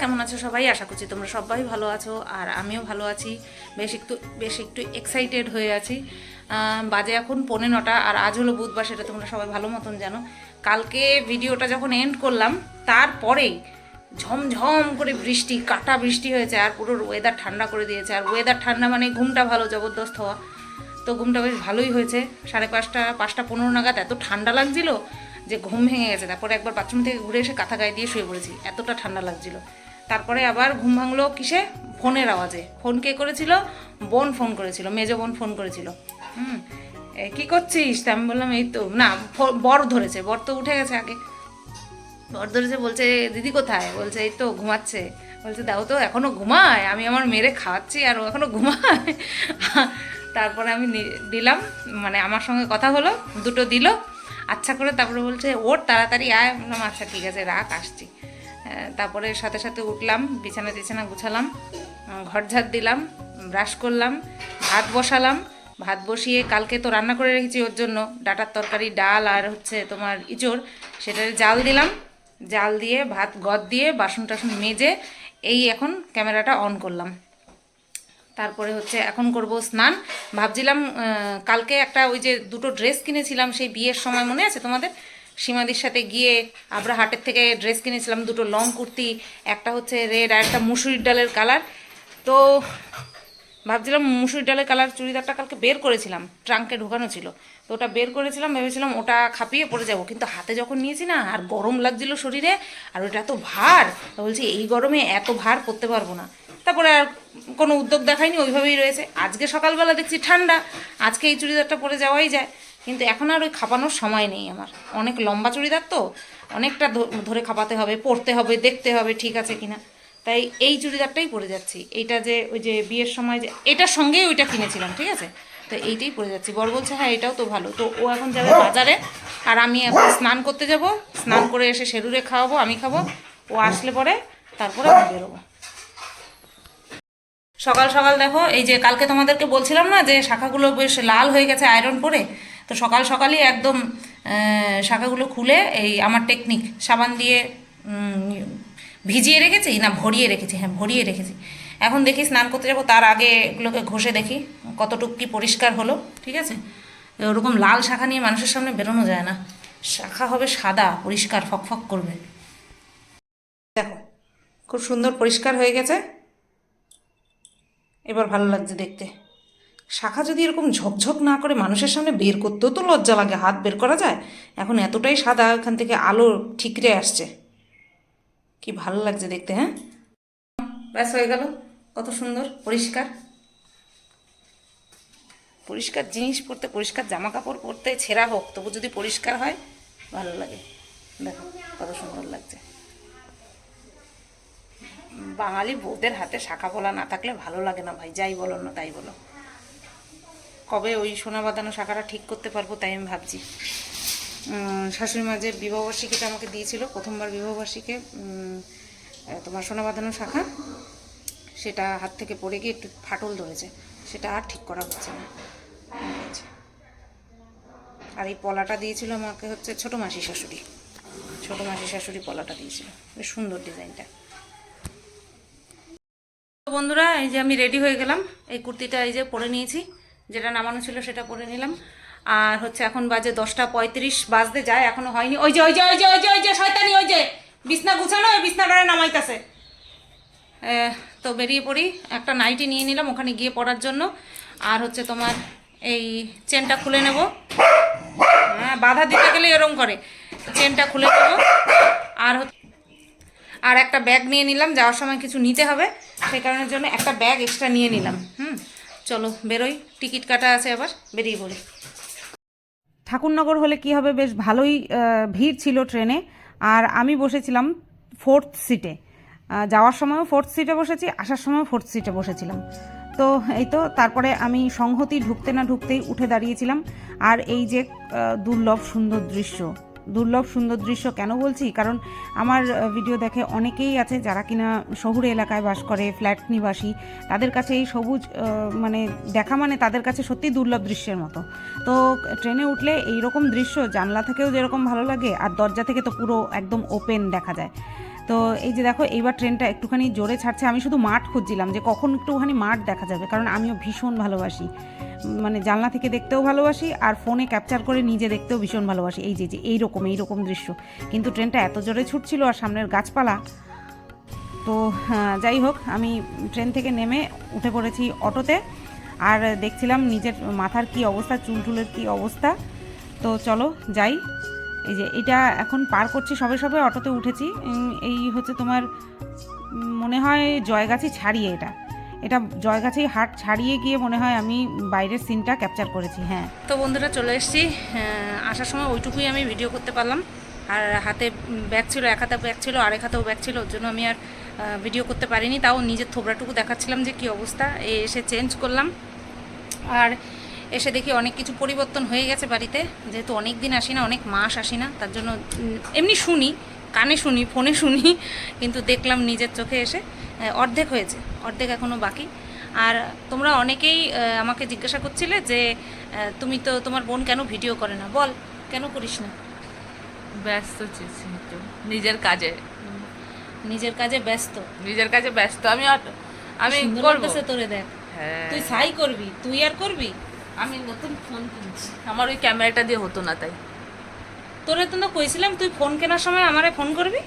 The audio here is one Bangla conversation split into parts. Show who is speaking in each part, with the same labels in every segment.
Speaker 1: কেমন আছো সবাই? আশা করছি তোমরা সবাই ভালো আছো, আর আমিও ভালো আছি। বেশ একটু বেশ একটু এক্সাইটেড হয়ে আছি। বাজে এখন পৌনে নটা, আর আজ হলো বুধবার, সেটা তোমরা সবাই ভালো মতন জানো। কালকে ভিডিওটা যখন এন্ড করলাম তারপরেই ঝমঝম করে বৃষ্টি, কাটা বৃষ্টি হয়েছে, আর পুরো ওয়েদার ঠান্ডা করে দিয়েছে। আর ওয়েদার ঠান্ডা মানে ঘুমটা ভালো, জবরদস্ত হওয়া। তো ঘুমটা বেশ ভালোই হয়েছে। সাড়ে পাঁচটা পাঁচটা পনেরো নাগাদ এত ঠান্ডা লাগছিল যে ঘুম ভেঙে গেছে। তারপরে একবার বাথরুম থেকে ঘুরে এসে কাঁথা গায়ে দিয়ে শুয়ে পড়েছি। এতটা ঠান্ডা লাগছিল। তারপরে আবার ঘুম ভাঙলো কিসে? ফোনের আওয়াজে। ফোন কে করেছিল? বোন ফোন করেছিল, মেজো বোন ফোন করেছিল। হুম কি করছিস? তা আমি বললাম, এই তো, না বর ধরেছে, বর তো উঠে গেছে আগে। বর ধরেছে, বলছে, দিদি কোথায়? বলছে, এই তো, ঘুমাচ্ছে। বলছে, দাও তো, এখনও ঘুমায়? আমি আমার মেরে খাওয়াচ্ছি আর ও এখনও ঘুমায়? তারপরে আমি দিলাম মানে আমার সঙ্গে কথা হলো, দুটো দিল। আচ্ছা করে তারপরে বলছে ওর তাড়াতাড়ি আয়। বললাম আচ্ছা ঠিক আছে, রাখ, আসছি। তারপরে সাথে সাথে উঠলাম, বিছানা টিছানা গুছালাম ঘর ঝাড় দিলাম, ব্রাশ করলাম, ভাত বসালাম। ভাত বসিয়ে কালকে তো রান্না করে রেখেছি ওর জন্য, ডাটার তরকারি, ডাল আর হচ্ছে তোমার ইঁচড়। সেটার জাল দিলাম, জাল দিয়ে, ভাত গদ দিয়ে, বাসন টাসন মেজে এই এখন ক্যামেরাটা অন করলাম। তারপরে হচ্ছে এখন করব স্নান। ভাবছিলাম কালকে একটা ওই যে দুটো ড্রেস কিনেছিলাম, সেই বিয়ের সময় মনে আছে তোমাদের? সীমাদির সাথে গিয়ে আমরা হাটের থেকে ড্রেস কিনেছিলাম, দুটো লং কুর্তি, একটা হচ্ছে রেড আর একটা মুসুরির ডালের কালার তো ভাবছিলাম মুসুরি ডালের কালার চুড়িদারটা কালকে বের করেছিলাম ট্রাঙ্কে ঢোকানো ছিল। তো ওটা বের করেছিলাম, ভেবেছিলাম ওটা খাপিয়ে পড়ে যাব। কিন্তু হাতে যখন নিয়েছি না, আর গরম লাগছিল শরীরে, আর ওটা এত ভার। বলছি, এই গরমে এত ভার করতে পারব না। তারপরে আর কোনো উদ্যোগ দেখায়নি ওইভাবেই রয়েছে। আজকে সকালবেলা দেখছি ঠান্ডা, আজকে এই চুড়িদারটা পরে যাওয়াই যায়। কিন্তু এখন আর ওই খাপানোর সময় নেই আমার। অনেক লম্বা চুড়িদার তো, অনেকটা ধরে খাপাতে হবে, পরতে হবে, দেখতে হবে ঠিক আছে কিনা। তাই এই চুড়িদারটাই পরে যাচ্ছি। এইটা যে ওই যে বিয়ের সময় যে, এটার সঙ্গেই ওইটা কিনেছিলাম, ঠিক আছে? তো এইটাই পরে যাচ্ছি। বর বলছে হ্যাঁ এটাও তো ভালো। তো ও এখন যাবে বাজারে, আর আমি এখন স্নান করতে যাব। স্নান করে এসে সেরুরে খাওয়াবো, আমি খাব। ও আসলে পরে তারপরে আমি বেরোবো। সকাল সকাল দেখো, এই যে কালকে তোমাদেরকে বলছিলাম না যে শাখাগুলো বেশ লাল হয়ে গেছে আয়রন করে তো সকাল সকালই একদম শাখাগুলো খুলে এই আমার টেকনিক সাবান দিয়ে ভিজিয়ে রেখেছি না ভরিয়ে রেখেছি হ্যাঁ ভরিয়ে রেখেছি। এখন দেখি স্নান করতে যাব, তার আগে এগুলোকে ঘষে দেখি, কতটুকু কি পরিষ্কার হলো, ঠিক আছে? ওরকম লাল শাখা নিয়ে মানুষের সামনে বেরোনো যায় না। শাখা হবে সাদা, পরিষ্কার ফকফক করবে। দেখো, খুব সুন্দর পরিষ্কার হয়ে গেছে। এবার ভালো লাগছে দেখতে। শাখা যদি এরকম ঝকঝক না করে মানুষের সামনে বের করতেও তো লজ্জা লাগে, হাত বের করা যায়? এখন এতটাই সাদা, এখান থেকে আলো ঠিকরে আসছে। কি ভালো লাগছে দেখতে হ্যাঁ? ব্যাস হয়ে গেল। কত সুন্দর, পরিষ্কার। পরিষ্কার জিনিস পরতে, পরিষ্কার জামা কাপড় পরতে, ছেঁড়া হোক, তবু যদি পরিষ্কার হয়, ভালো লাগে। দেখো, কত সুন্দর লাগছে। বাঙালি বউদের হাতে শাখা বলা না থাকলে ভালো লাগে না, ভাই, যাই বলো না, তাই বলো। কবে ওই সোনা বাঁধানো শাখাটা ঠিক করতে পারব তাই আমি ভাবছি। শাশুড়ি মা যে বিবাহবার্ষিকীটা আমাকে দিয়েছিল, প্রথমবার বিবাহবার্ষিকে তোমার সোনা বাঁধানো শাখা, সেটা হাত থেকে পড়ে গিয়ে একটু ফাটল ধরেছে, সেটা আর ঠিক করা হচ্ছে না। আর এই পলাটা দিয়েছিল আমাকে হচ্ছে ছোটো মাসি শাশুড়ি। ছোটো মাসি শাশুড়ি পলাটা দিয়েছিল, বেশ সুন্দর ডিজাইনটা। বন্ধুরা, এই যে আমি রেডি হয়ে গেলাম, এই কুর্তিটা এই যে পরে নিয়েছি। যেটা নামানো ছিল সেটা পরে নিলাম। আর হচ্ছে এখন বাজে দশটা পঁয়ত্রিশ, বাজতে যায়, এখনও হয়নি। ওই যে ওই যে ওই যে ওই যে ওই যে, শয়তানি, ওই যে, বিছনা গুছানো, ওই বিছনাটা নামাইতেছে। তো বেরিয়ে পড়ি। একটা নাইটি নিয়ে নিলাম ওখানে গিয়ে পড়ার জন্য। আর হচ্ছে তোমার এই চেনটা খুলে নেব। হ্যাঁ বাধা দিতে গেলে এরম করে। চেনটা খুলে নেব। আর আর একটা ব্যাগ নিয়ে নিলাম। যাওয়ার সময় কিছু নিতে হবে। সেই কারণের জন্য একটা ব্যাগ এক্সট্রা নিয়ে নিলাম। হুম? চলো, বেরোই। টিকিট কাটা আছে আবার, বেরিয়ে পড়ি।
Speaker 2: ঠাকুরনগর হলে কি হবে? বেশ ভালোই ভিড় ছিল ট্রেনে। আর আমি বসেছিলাম ফোর্থ সিটে। যাওয়ার সময়ও ফোর্থ সিটে বসেছি, আসার সময়ও ফোর্থ সিটে বসেছিলাম। তো এই তো, তারপরে আমি সংহতি ঢুকতে না ঢুকতেই উঠে দাঁড়িয়েছিলাম। আর এই যে দুর্লভ সুন্দর দৃশ্য দুর্লভ সুন্দর দৃশ্য কেন বলছি? কারণ আমার ভিডিও দেখে অনেকেই আছে যারা কিনা শহুরে এলাকায় বাস করে ফ্ল্যাট নিবাসী, তাদের কাছে এই সবুজ মানে দেখা মানে তাদের কাছে সত্যি দুর্লভ দৃশ্যের মতো। তো ট্রেনে উঠলে এই রকম দৃশ্য জানলা থেকেও যেরকম ভালো লাগে, আর দরজা থেকে তো পুরো একদম ওপেন দেখা যায়। তো এই যে দেখো এইবার ট্রেনটা একটুখানি জোরে ছাড়ছে। আমি শুধু মাঠ খুঁজছিলাম যে কখন একটুখানি মাঠ দেখা যাবে কারণ আমিও ভীষণ ভালোবাসি। মানে জানলা থেকে দেখতেও ভালোবাসি আর ফোনে ক্যাপচার করে নিজে দেখতেও ভীষণ ভালোবাসি। এই যে যে এইরকম এইরকম দৃশ্য। কিন্তু ট্রেনটা এত জোরে ছুটছিল আর সামনের গাছপালা। তো হ্যাঁ, যাই হোক আমি ট্রেন থেকে নেমে উঠে পড়েছি অটোতে আর দেখছিলাম নিজের মাথার কি অবস্থা চুল টুলের কি অবস্থা। তো চলো যাই। এই যে এটা এখন পার করছি, সবে সবে অটোতে উঠেছি। এই হচ্ছে তোমার মনে হয় জয়গাছি ছাড়িয়ে এটা। এটা জয়গাছি হাট ছাড়িয়ে গিয়ে মনে হয় আমি বাইরের সিনটা ক্যাপচার করেছি হ্যাঁ।
Speaker 1: তো বন্ধুরা চলে এসেছি আসার সময় ওইটুকুই আমি ভিডিও করতে পারলাম। আর হাতে ব্যাগ ছিল, এক হাতে ব্যাগ ছিল, আরেক হাতেও ব্যাগ ছিল, ওর জন্য আমি আর ভিডিও করতে পারিনি। তাও নিজের থোবরাটুকু দেখাচ্ছিলাম যে কি অবস্থা এসে চেঞ্জ করলাম। আর এসে দেখি অনেক কিছু পরিবর্তন হয়ে গেছে বাড়িতে। যেহেতু অনেক দিন আসি না অনেক মাস আসি না তার জন্য এমনি শুনি কানে শুনি ফোনে শুনি কিন্তু দেখলাম নিজের চোখে এসে অর্ধেক হয়েছে অর্ধেক এখনও বাকি। আর তোমরা অনেকেই আমাকে জিজ্ঞাসা করছিলে যে তুমি তো তোমার বোন কেন ভিডিও করে না? বল কেন করিস না?
Speaker 3: ব্যস্ত নিজের কাজে।
Speaker 1: নিজের কাজে ব্যস্ত।
Speaker 3: নিজের কাজে ব্যস্ত আমি আমি করব।
Speaker 1: তোরে দেখ।
Speaker 3: হ্যাঁ।
Speaker 1: তুই সাই করবি তুই আর করবি?
Speaker 3: আমি নতুন ফোন কিনছি। আমার ওই ক্যামেরাটা দিয়ে হতো না তাই।
Speaker 1: তোরে তো না কইছিলাম তুই ফোন কেনার সময় আমারে ফোন করবি?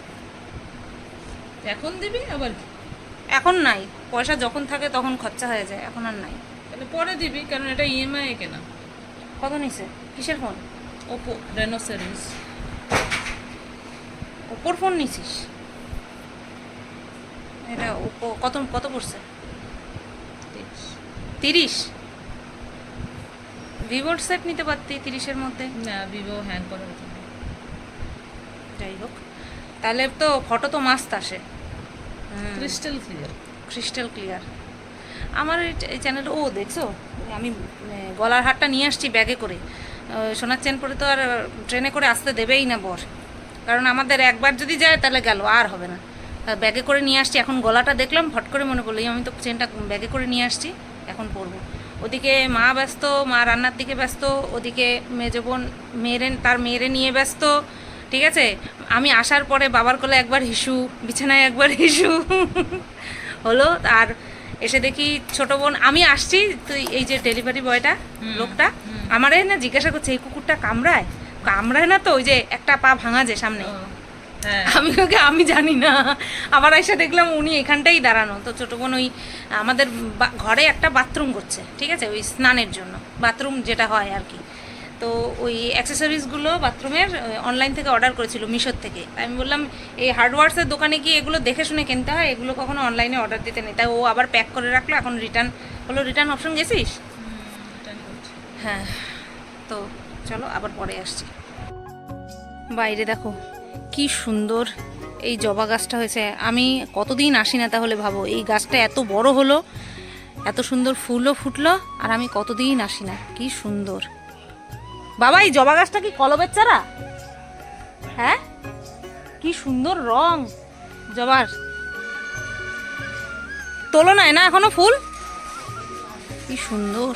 Speaker 3: এখন দিবি আবার কি?
Speaker 1: এখন নাই। পয়সা যখন থাকে তখন খরচা হয়ে যায় এখন আর নাই।
Speaker 3: তাহলে পরে দিবি কারণ এটা ইএমআই কেনা।
Speaker 1: কত নিছে? কিসের ফোন
Speaker 3: ওপো রেনো সিরিজ
Speaker 1: ওপোর ফোন নিছিস? এটা ওপো কত কত পড়ছে? তিরিশ? ভিভোর সেট নিতে পারতি তিরিশের মধ্যে?
Speaker 3: না ভিভো হ্যাং করে
Speaker 1: যাই হোক। তাহলে তো ফটো তো মাস্ত আসে।
Speaker 3: ক্রিস্টাল ক্লিয়ার
Speaker 1: ক্রিস্টাল ক্লিয়ার আমার এই চ্যানেল ও দেখছ? আমি গলার হারটা নিয়ে আসছি ব্যাগে করে। সোনার চেন পরে তো আর ট্রেনে করে আসতে দেবেই না বর। কারণ আমাদের একবার যদি যায় তাহলে গেল আর হবে না। ব্যাগে করে নিয়ে আসছি। এখন গলাটা দেখলাম ফট করে মনে পড়ল আমি তো চেনটা ব্যাগে করে নিয়ে আসছি এখন পরবো। ওদিকে মা ব্যস্ত মা রান্নার দিকে ব্যস্ত ওদিকে মেজো বোন মেয়েরে তার মেয়েরে নিয়ে ব্যস্ত ঠিক আছে? আমি আসার পরে বাবার কোলে একবার হিসু বিছানায় একবার হিসু হলো আর এসে দেখি ছোট বোন আমি আসছি তুই এই যে ডেলিভারি বয়টা লোকটা আমারে না জিজ্ঞাসা করছে এই কুকুরটা কামড়ায়? কামড়ায় না তো ওই যে একটা পা ভাঙা যে সামনে। আমি ওকে আমি জানি না। আবার এসে দেখলাম উনি এখানটাই দাঁড়ানো। তো ছোটো বোন ওই আমাদের ঘরে একটা বাথরুম করছে ঠিক আছে? ওই স্নানের জন্য বাথরুম যেটা হয় আর কি। তো ওই অ্যাক্সেসরিজগুলো বাথরুমের অনলাইন থেকে অর্ডার করেছিল মিশোর থেকে। আমি বললাম এই হার্ডওয়ার্সের দোকানে গিয়ে এগুলো দেখে শুনে কিনতে হয়? এগুলো কখনো অনলাইনে অর্ডার দিতে নেই। তাই ও আবার প্যাক করে রাখল এখন রিটার্ন হলো রিটার্ন অপশন গেছিস? হ্যাঁ। তো চলো আবার পরে আসছি। বাইরে দেখো কি সুন্দর এই জবা গাছটা হয়েছে। আমি কতদিন আসি না তাহলে ভাবো, এই গাছটা এত বড় হলো, এত সুন্দর ফুলও ফুটলো, আর আমি কতদিন আসি না, কি সুন্দর। বাবা, এই জবা গাছটা কি কলবের চারা? হ্যাঁ? কি সুন্দর রং, জবার। তোলো না এখনও ফুল? কি সুন্দর।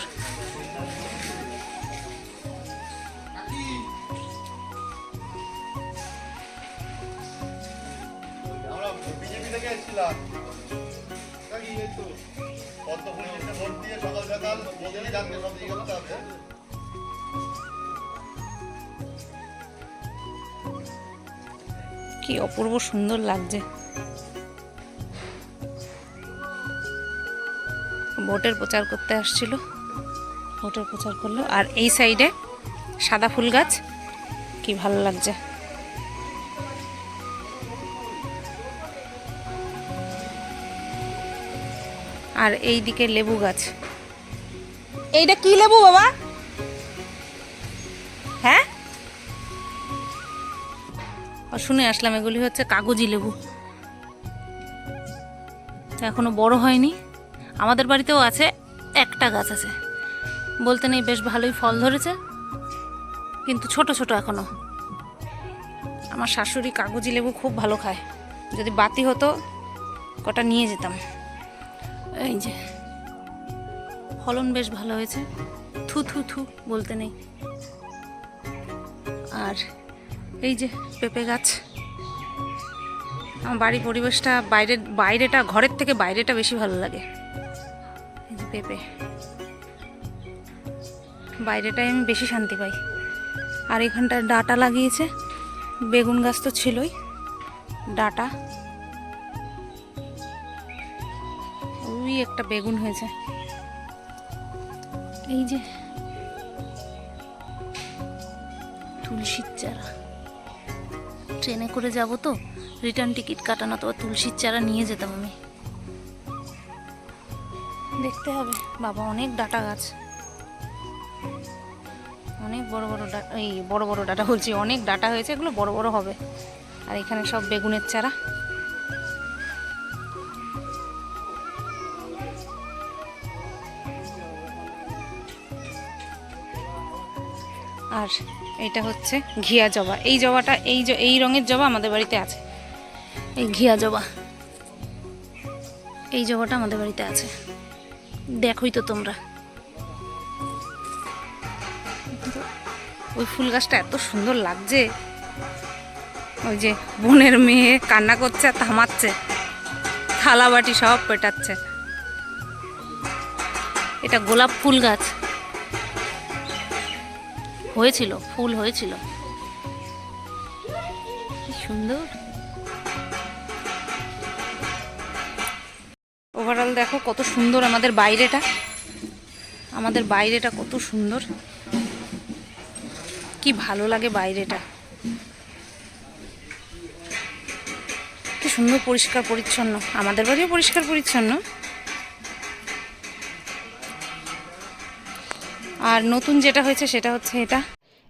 Speaker 1: অপূর্ব সুন্দর লাগছে। ভোটের প্রচার করতে আসছিল। ভোটের প্রচার করল। আর এই সাইডে সাদা ফুল গাছ, কি ভালো লাগছে। আর এই দিকে লেবু গাছ। এইটা কি লেবু বাবা? শুনে আসলাম এগুলি হচ্ছে কাগজি লেবু। তো এখনও বড় হয়নি। আমাদের বাড়িতেও আছে, একটা গাছ আছে। বলতে নেই বেশ ভালোই ফল ধরেছে, কিন্তু ছোট ছোট এখনও। আমার শাশুড়ি কাগজি লেবু খুব ভালো খায়। যদি বাতি হতো, কটা নিয়ে যেতাম। এই যে, ফলন বেশ ভালো হয়েছে। থু থু থু বলতে নেই। আর এই যে পেঁপে গাছ। আমার বাড়ির পরিবেশটা, বাইরের, বাইরেটা, ঘরের থেকে বাইরেটা বেশি ভালো লাগে। এই যে পেঁপে। বাইরেটায় আমি বেশি শান্তি পাই। আর এখানটায় ডাটা লাগিয়েছে। বেগুন গাছ তো ছিলই। ডাটা। ওই একটা বেগুন হয়েছে। এই যে। তুলসীর চারা। ট্রেনে করে যাব তো। রিটার্ন টিকিট কাটানো তো তুলসীর চারা নিয়ে যেতাম আমি। দেখতে হবে। বাবা, অনেক ডাটা গাছ। অনেক বড় বড় ডাটা এই বড় বড় ডাটা বলছি, অনেক ডাটা হয়েছে, এগুলো বড় বড় হবে। আর এখানে সব বেগুনের চারা। এটা হচ্ছে ঘিয়া জবা। এই জবাটা, এই এই রঙের জবা আমাদের বাড়িতে আছে। এই ঘিয়া জবা। এই জবাটা আমাদের বাড়িতে আছে। দেখোই তো তোমরা। ওই ফুল গাছটা এত সুন্দর লাগছে। ওই যে বোনের মেয়ে কান্না করছে থামাচ্ছে। থালা বাটি সব পেটাচ্ছে। এটা গোলাপ ফুল গাছ। হয়েছিল, ফুল হয়েছিল। সুন্দর। ওভারঅল দেখো কত সুন্দর আমাদের বাইরেটা। আমাদের বাইরেটা কত সুন্দর। কি ভালো লাগে বাইরেটা। কি সুন্দর, পরিষ্কার, পরিচ্ছন্ন। আমাদের বাড়িও পরিষ্কার, পরিচ্ছন্ন। আর নতুন যেটা হয়েছে সেটা হচ্ছে এটা।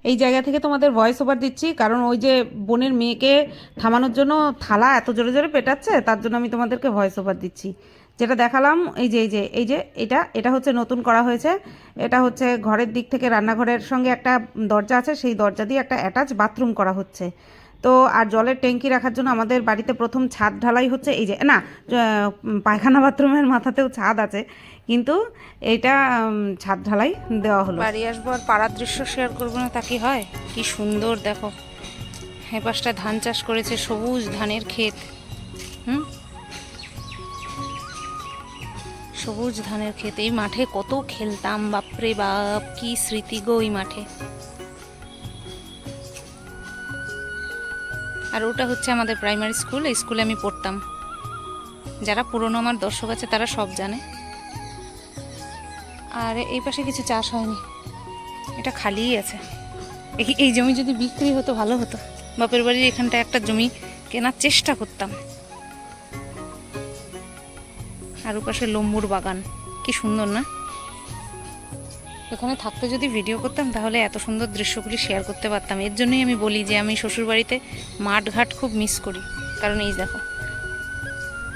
Speaker 2: এই জায়গা থেকে তোমাদের ভয়েস ওভার দিচ্ছি, কারণ ওই যে বোনের মেয়েকে থামানোর জন্য থালা এত জোরে জোরে পেটাচ্ছে, তার জন্য আমি তোমাদেরকে ভয়েস ওভার দিচ্ছি। যেটা দেখালাম, এই যে এই যে এই যে, এটা এটা হচ্ছে নতুন করা হয়েছে। এটা হচ্ছে ঘরের দিক থেকে রান্নাঘরের সঙ্গে একটা দরজা আছে, সেই দরজা দিয়ে একটা অ্যাটাচ বাথরুম করা হচ্ছে। তো, আর জলের ট্যাঙ্কি রাখার জন্য আমাদের বাড়িতে প্রথম ছাদ ঢালাই হচ্ছে, এই যে, না পায়খানা বাথরুমের মাথাতেও ছাদ আছে। কিন্তু এটা ছাদ ঢালাই দেওয়া হলো।
Speaker 1: বাড়ি আসব আর পাড়ার দৃশ্য শেয়ার করব না, তা কি হয়? কি সুন্দর, দেখো। পাশটা ধান চাষ করেছে সবুজ ধানের ক্ষেত। হুম? সবুজ ধানের ক্ষেত, এই মাঠে কত খেলতাম, বাপরে বাপ, কি স্মৃতি গো ওই মাঠে। আর ওটা হচ্ছে আমাদের প্রাইমারি স্কুল এই স্কুলে আমি পড়তাম। যারা পুরনো আমার দর্শক আছে, তারা সব জানে। আর এই পাশে কিছু চাষ হয়নি। এটা খালিই আছে। এই- এই জমি যদি বিক্রি হতো ভালো হতো। বাপের বাড়ির এখানটা একটা জমি কেনার চেষ্টা করতাম। আর ওপাশে লম্বুর বাগান। কি সুন্দর না? এখানে থাকতে যদি ভিডিও করতাম তাহলে এত সুন্দর দৃশ্যগুলি শেয়ার করতে পারতাম। এর জন্যই আমি বলি যে আমি শ্বশুরবাড়িতে মাঠ ঘাট খুব মিস করি। কারণ এই দেখো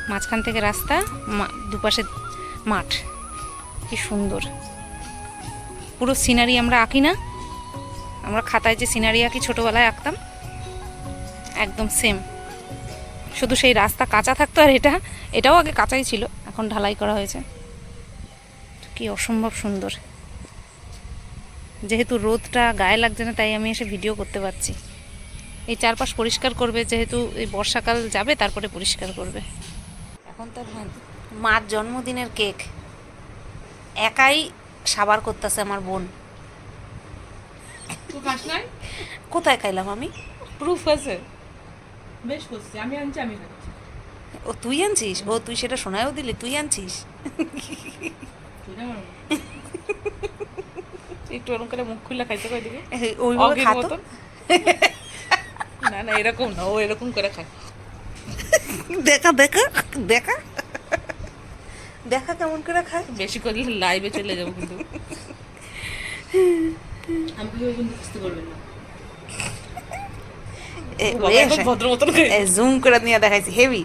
Speaker 1: মাঝখান থেকে রাস্তা মা- দুপাশে মাঠ। কি সুন্দর। পুরো সিনারি আমরা আঁকি না। আমরা খাতায় যে সিনারি আঁকি, ছোটোবেলায় আঁকতাম, একদম সেম শুধু সেই রাস্তা কাঁচা থাকতো আর এটা, এটাও আগে কাঁচাই ছিল, এখন ঢালাই করা হয়েছে। কি অসম্ভব সুন্দর। যেহেতু রোদটা গায়ে লাগছে না, তাই আমি এসে ভিডিও করতে পারছি। এই চারপাশ পরিষ্কার করবে, যেহেতু এই বর্ষাকাল যাবে, তারপরে পরিষ্কার করবে। এখন তার মার জন্মদিনের কেক একাই সাবার করতেছে আমার বোন। কোথায় খাইলাম আমি?
Speaker 3: প্রুফ আছে। বেশ করছি আমি আনছি আমি
Speaker 1: ও তুই আনছিস? ও তুই সেটা শোনায়ও দিলি তুই আনছিস? একটু ওরকম করে মুখ খুলে খাইতে কই দিবি?
Speaker 3: ওইভাবে
Speaker 1: খাতো?
Speaker 3: না না এরকম না ও এরকম করে খায়।
Speaker 1: দেখা দেখা দেখা। দেখা কেমন করে খায়?
Speaker 3: বেশি করলে লাইভে চলে যাব কিন্তু।
Speaker 1: জুম করে। নিয়ে দেখাইছি হেভি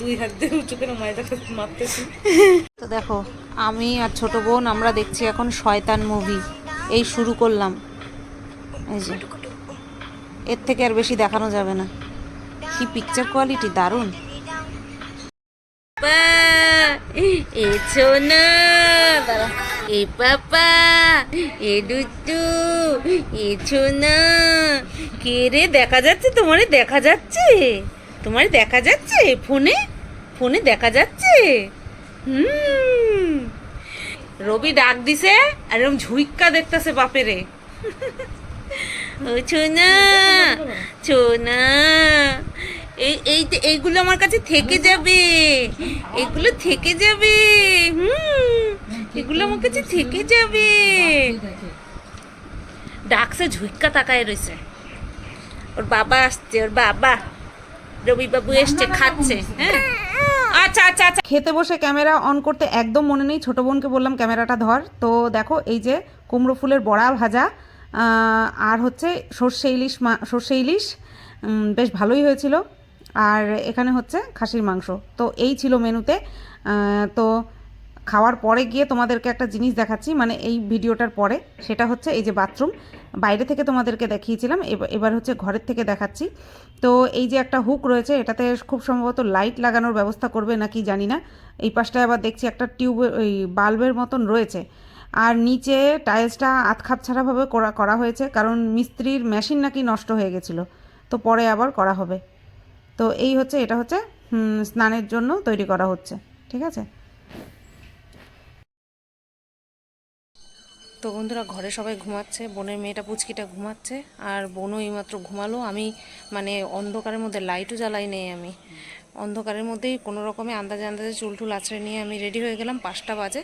Speaker 3: দুই হাত দিয়ে উঁচু করে ময়দা মারতেছি।
Speaker 1: তো দেখো আমি আর ছোট বোন আমরা দেখছি এখন শয়তান মুভি এই শুরু করলাম। এই যে। এর থেকে আর বেশি দেখানো যাবে না। কি পিকচার কোয়ালিটি দারুণ। এছো না এ পাপা, এ দুটু এ ছোনা। কে রে, দেখা যাচ্ছে? তোমারে দেখা যাচ্ছে? তোমারে দেখা যাচ্ছে? ফোনে? ফোনে দেখা যাচ্ছে? হুম। রবি ডাক দিছে, আর এরকম ঝুইক্কা দেখতেছে বাপেরে। ছোনা ছোনা এই এই এইগুলো আমার কাছে থেকে যাবে। এগুলো থেকে যাবে। হুম, এগুলো আমার কাছে থেকে যাবে। ডাকছে ঝুইক্কা তাকায় রয়েছে ওর বাবা আসছে, ওর বাবা। রবি বাবু এসছে, খাচ্ছে হ্যাঁ। আচ্ছা আচ্ছা আচ্ছা।
Speaker 2: খেতে বসে ক্যামেরা অন করতে একদম মনে নেই। ছোটো বোনকে বললাম, ক্যামেরাটা ধর। তো দেখো, এই যে কুমড়ো ফুলের বড়া ভাজা। আর হচ্ছে সর্ষে ইলিশ মা সর্ষে ইলিশ বেশ ভালোই হয়েছিল। আর এখানে হচ্ছে খাসির মাংস। তো এই ছিল মেনুতে। তো খাওয়ার পরে গিয়ে তোমাদেরকে একটা জিনিস দেখাচ্ছি। মানে এই ভিডিওটার পরে সেটা হচ্ছে এই যে বাথরুম। বাইরে থেকে তোমাদেরকে দেখিয়েছিলাম। এব- এবার হচ্ছে ঘরের থেকে দেখাচ্ছি। তো এই যে একটা হুক রয়েছে, এটাতে খুব সম্ভবত লাইট লাগানোর ব্যবস্থা করবে নাকি জানি না। এই পাশটায় আবার দেখছি একটা টিউব, ওই বাল্বের মতন রয়েছে। আর নিচে টাইলসটা আতখাপ ছাড়াভাবে করা করা হয়েছে, কারণ মিস্ত্রির মেশিন নাকি নষ্ট হয়ে গেছিল। তো পরে আবার করা হবে। তো এই হচ্ছে, এটা হচ্ছে স্নানের জন্য তৈরি করা হচ্ছে, ঠিক আছে?
Speaker 1: তো বন্ধুরা, ঘরে সবাই ঘুমাচ্ছে, বোনের মেয়েটা পুচকিটা ঘুমাচ্ছে, আর বোনও এইমাত্র ঘুমালো। আমি মানে অন্ধকারের মধ্যে লাইটও জ্বালাই নেই আমি। অন্ধকারের মধ্যেই কোনো রকমে আন্দাজে আন্দাজে চুল টুল আছড়ে নিয়ে আমি রেডি হয়ে গেলাম, পাঁচটা বাজে।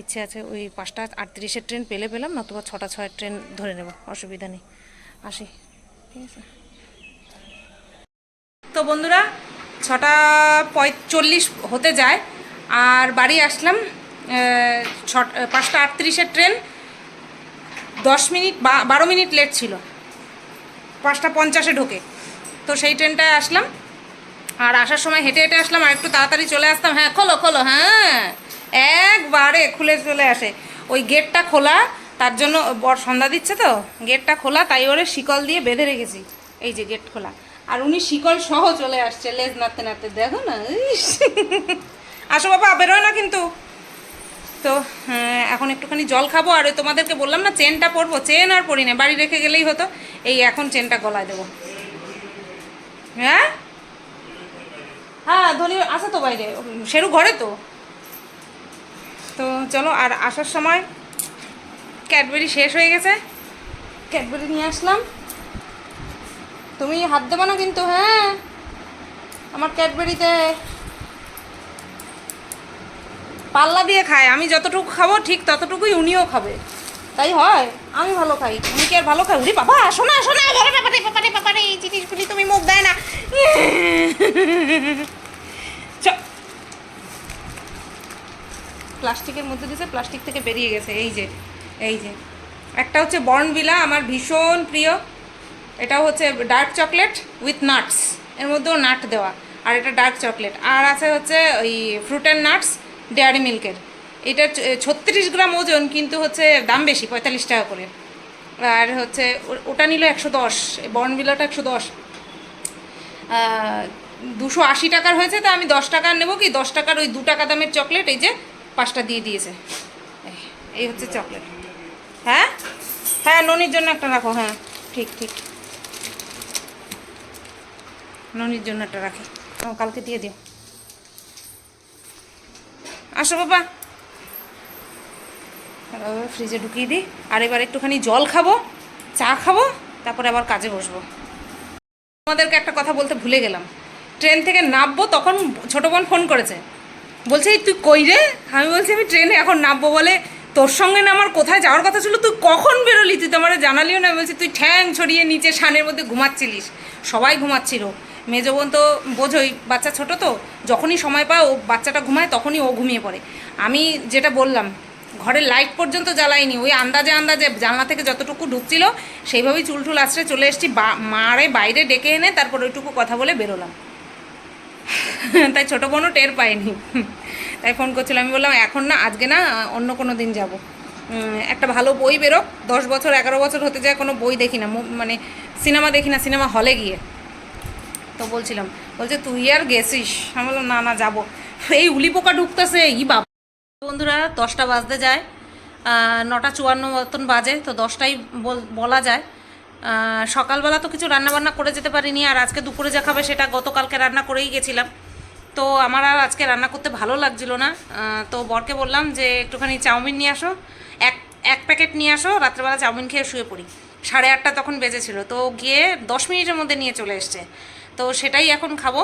Speaker 1: ইচ্ছে আছে ওই পাঁচটা আটত্রিশের ট্রেন পেলে পেলাম, নতুবা ছটা, ছয়ের ট্রেন ধরে নেব, অসুবিধা নেই। আসি, ঠিক আছে? তো বন্ধুরা, ছটা পঁয়চল্লিশ হতে যায়, আর বাড়ি আসলাম ছ পাঁচটা আটত্রিশের ট্রেন, দশ মিনিট বা, বারো মিনিট লেট ছিল, পাঁচটা পঞ্চাশে ঢোকে। তো সেই ট্রেনটায় আসলাম, আর আসার সময় হেঁটে হেঁটে আসলাম, আর একটু তাড়াতাড়ি চলে আসতাম হ্যাঁ খোলো খোলো হ্যাঁ। একবারে খুলে চলে আসে। ওই গেটটা খোলা তার জন্য বর সন্ধ্যা দিচ্ছে তো গেটটা খোলা তাই ওরে শিকল দিয়ে বেঁধে রেখেছি। এই যে গেট খোলা। আর উনি শিকল সহ চলে আসছে লেজ নাড়তে নাড়তে। দেখো না। আসো বাবা বেরোয় না কিন্তু। তো হ্যাঁ, এখন একটুখানি জল খাব আর তোমাদেরকে বললাম না চেনটা পরবো। চেন আর পরি না বাড়ি রেখে গেলেই হতো। এই এখন চেনটা গলায় দেবো। হ্যাঁ? হ্যাঁ ধনী আছে তো বাইরে। সেরু ঘরে তো? তো চলো, আর আসার সময় ক্যাডবেরি শেষ হয়ে গেছে। ক্যাডবেরি নিয়ে আসলাম। তুমি হাত দেবো না কিন্তু হ্যাঁ? আমার ক্যাডবেরিতে পাল্লা দিয়ে খায়। আমি যতটুকু খাব, ঠিক ততটুকুই উনিও খাবে। তাই হয়? আমি ভালো খাই। উনি কি আর ভালো খাই উনি বাবা আসো না ব্যাপারে ব্যাপারে ব্যাপারে, এই জিনিসগুলি তুমি মুখ দেয় না চ প্লাস্টিকের মধ্যে দিয়েছে, প্লাস্টিক থেকে বেরিয়ে গেছে, এই যে এই যে। একটা হচ্ছে বর্নভিলা আমার ভীষণ প্রিয়। এটাও হচ্ছে ডার্ক চকলেট উইথ নাটস এর মধ্যেও নাট দেওয়া, আর এটা ডার্ক চকলেট আর আছে হচ্ছে ওই ফ্রুট অ্যান্ড নাটস ডেয়ারি মিল্কের এটা ছত্রিশ গ্রাম ওজন, কিন্তু হচ্ছে দাম বেশি, পঁয়তাল্লিশ টাকা করে। আর হচ্ছে ওটা নিল একশো দশ বর্নভিলাটা একশো দশ। দুশো আশি টাকার হয়েছে, তো আমি দশ টাকার নেব কি? দশ টাকার ওই দু টাকা দামের চকলেট এই যে পাঁচটা দিয়ে দিয়েছে। এই- হচ্ছে চকলেট। হ্যাঁ? হ্যাঁ ননির জন্য একটা রাখো হ্যাঁ। ঠিক ঠিক। ননির জন্য একটা রাখি। ও, কালকে দিয়ে দিও। আসো বাবা। ফ্রিজে ঢুকিয়ে দিই। আর এবার একটুখানি জল খাব চা খাব তারপরে আবার কাজে বসবো। তোমাদেরকে একটা কথা বলতে ভুলে গেলাম। ট্রেন থেকে নামবো তখন ছোটো বোন ফোন করেছে। বলছে, "এই তুই কই রে? আমি বলছি, আমি ট্রেনে এখন নামবো বলে। তোর সঙ্গে না আমার কোথায় যাওয়ার কথা ছিল? তুই কখন বেরোলি? তুই তো আমার জানালিও না। বলছি, তুই ঠ্যাং ছড়িয়ে নিচে সানের মধ্যে ঘুমাচ্ছিলিস। সবাই ঘুমাচ্ছিল। মেজো বোন তো বোঝোই, বাচ্চা ছোট তো, যখনই সময় পায় ও বাচ্চাটা ঘুমায়, তখনই ও ঘুমিয়ে পড়ে। আমি যেটা বললাম, ঘরের লাইট পর্যন্ত জ্বালাইনি ওই আন্দাজে আন্দাজে জানলা থেকে যতটুকু ঢুকছিল, সেইভাবেই চুল টুল আছড়ে চলে এসেছি। বা- মারে বাইরে ডেকে এনে তারপর ওইটুকু কথা বলে বেরোলাম। তাই ছোটো বোনও টের পায়নি। তাই ফোন করছিল আমি বললাম, এখন না, আজকে না, অন্য কোনো দিন যাব। একটা ভালো বই বেরোক, দশ বছর, এগারো বছর হতে যায়, কোনো বই দেখি না মানে সিনেমা দেখি না, সিনেমা হলে গিয়ে। তো বলছিলাম, বলছে, তুই আর গেছিস? আমি বললাম, না না, যাব। এই উলি পোকা ঢুকতেছে, ই বাবা বন্ধুরা, দশটা বাজতে যায় নটা চুয়ান্ন মতন বাজে, তো দশটাই বলা যায়। সকালবেলা তো কিছু রান্নাবান্না করে যেতে পারিনি, আর আজকে দুপুরে যা খাবে সেটা গতকালকে রান্না করেই গেছিলাম। তো আমার আর আজকে রান্না করতে ভালো লাগছিল না। তো বরকে বললাম যে, একটুখানি চাউমিন নিয়ে আসো, এক এক প্যাকেট নিয়ে আসো, রাত্রেবেলা চাউমিন খেয়ে শুয়ে পড়ি। সাড়ে আটটা তখন বেজেছিল, তো গিয়ে দশ মিনিটের মধ্যে নিয়ে চলে এসছে। তো সেটাই এখন খাব।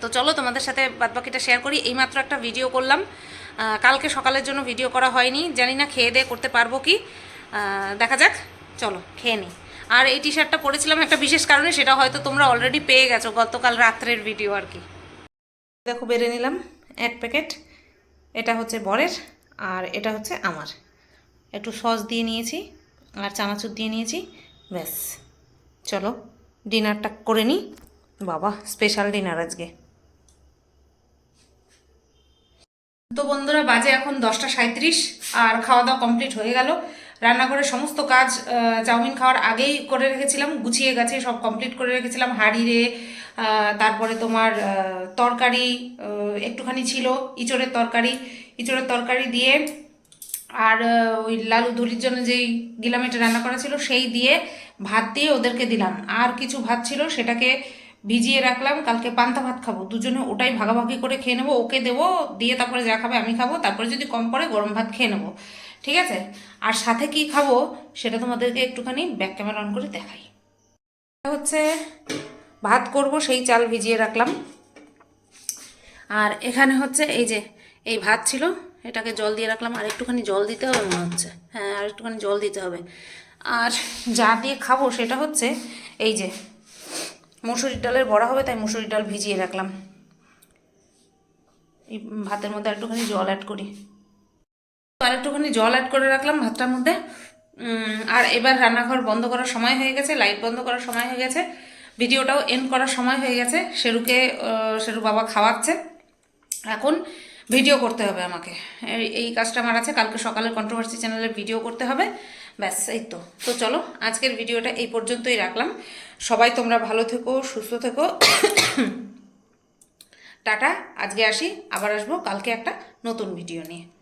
Speaker 1: তো চলো তোমাদের সাথে বাদবাকিটা শেয়ার করি। এইমাত্র একটা ভিডিও করলাম। কালকে সকালের জন্য ভিডিও করা হয়নি। জানি না খেয়ে দিয়ে করতে পারব কি। দেখা যাক। চলো, খেয়ে নিই আর এই টি শার্টটা পরেছিলাম একটা বিশেষ কারণে, সেটা হয়তো তোমরা অলরেডি পেয়ে গেছো গতকাল রাত্রের ভিডিও আর কি। দেখো, বেড়ে নিলাম এক প্যাকেট। এটা হচ্ছে বরের আর এটা হচ্ছে আমার। একটু সস দিয়ে নিয়েছি আর চানাচুর দিয়ে নিয়েছি, ব্যাস। চলো, ডিনারটা করে নিই বাবা স্পেশাল ডিনার আজকে। তো বন্ধুরা, বাজে এখন দশটা সাঁত্রিশ আর খাওয়া দাওয়া কমপ্লিট হয়ে গেল। রান্নাঘরের সমস্ত কাজ চাউমিন খাওয়ার আগেই করে রেখেছিলাম, গুছিয়ে গেছে, সব কমপ্লিট করে রেখেছিলাম। হাঁড়িরে তারপরে তোমার তরকারি একটুখানি ছিল, ইঁচড়ের তরকারি। ইঁচড়ের তরকারি দিয়ে আর ওই লালু ধুলির জন্য যেই গিলামেটে রান্না করা ছিল, সেই দিয়ে ভাত দিয়ে ওদেরকে দিলাম। আর কিছু ভাত ছিল, সেটাকে ভিজিয়ে রাখলাম, কালকে পান্তা ভাত খাব। দুজনে ওটাই ভাগাভাগি করে খেয়ে নেব, ওকে দেবো, দিয়ে তারপরে যা খাবে আমি খাব, তারপরে যদি কম পড়ে গরম ভাত খেয়ে নেব। ঠিক আছে? আর সাথে কি খাব সেটা তোমাদেরকে একটুখানি ব্যাক ক্যামেরা অন করে দেখাই। হচ্ছে ভাত করব, সেই চাল ভিজিয়ে রাখলাম। আর এখানে হচ্ছে এই যে, এই ভাত ছিল, এটাকে জল দিয়ে রাখলাম। আর একটুখানি জল দিতে হবে মনে হচ্ছে। হ্যাঁ আর একটুখানি জল দিতে হবে। আর যা দিয়ে খাব সেটা হচ্ছে এই যে, মুসুরির ডালের বড়া হবে, তাই মুসুরির ডাল ভিজিয়ে রাখলাম। এই ভাতের মধ্যে একটুখানি জল অ্যাড করি। আর একটুখানি জল অ্যাড করে রাখলাম ভাতটার মধ্যে। আর এবার রান্নাঘর বন্ধ করার সময় হয়ে গেছে লাইট বন্ধ করার সময় হয়ে গেছে। ভিডিওটাও এন্ড করার সময় হয়ে গেছে। শেরুকে শেরু বাবা খাওয়াচ্ছে। এখন ভিডিও করতে হবে আমাকে। এই- এই কাজটা আমার আছে, কালকে সকালে কন্ট্রোভার্সি চ্যানেলে ভিডিও করতে হবে। ব্যাস, এই তো। তো চলো, আজকের ভিডিওটা এই পর্যন্তই রাখলাম। সবাই তোমরা ভালো থেকো, সুস্থ থেকো। টাটা, আজকে আসি, আবার আসব কালকে একটা নতুন ভিডিও নিয়ে।